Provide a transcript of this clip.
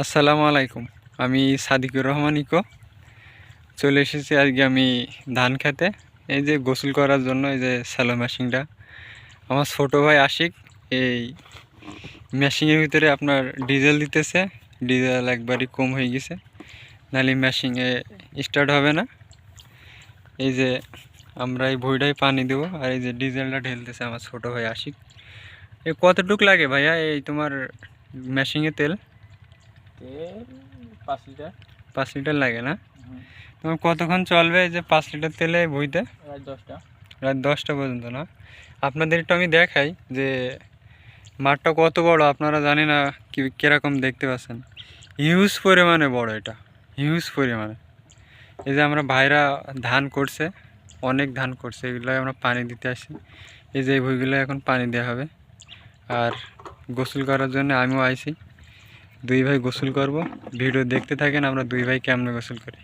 আসসালামু আলাইকুম। আমি সাদিকুর রহমান ইকো। চলে এসেছি আজকে আমি ধান খেতে। এই যে গোসল করার জন্য এই যে স্যালো মেশিনটা। আমার ছোটো ভাই আশিক, এই মেশিনের ভিতরে আপনার ডিজেল দিতেছে। ডিজেল একবারই কম হয়ে গেছে। নাহলে মেশিনে স্টার্ট হবে না। এই যে আমরা এই ভইটাই পানি দেবো আর এই যে ডিজেলটা ঢেলতেছে আমার ছোটো ভাই আশিক। এ কতটুক লাগে ভাইয়া এই তোমার মেশিনে তেল? পাঁচ লিটার। পাঁচ লিটার লাগে না? তোমার কতক্ষণ চলবে এই যে পাঁচ লিটার তেলে বইতে? রাত দশটা। রাত দশটা পর্যন্ত না? আপনাদের একটু আমি দেখাই যে মাঠটা কত বড় আপনারা জানি না কি কীরকম দেখতে পাচ্ছেন। হিউজ পরিমাণে বড় এটা। হিউজ পরিমাণে। এই যে আমরা ভাইরা ধান করছে অনেক ধান করছে এগুলো আমরা পানি দিতে আসি এই যে এই বইগুলো এখন পানি দেওয়া হবে। আর গোসল করার জন্য আমিও আইছি। দুই ভাই গোসল করব। ভিডিও দেখতে থাকেন আমরা দুই ভাই কেমনে গোসল করি।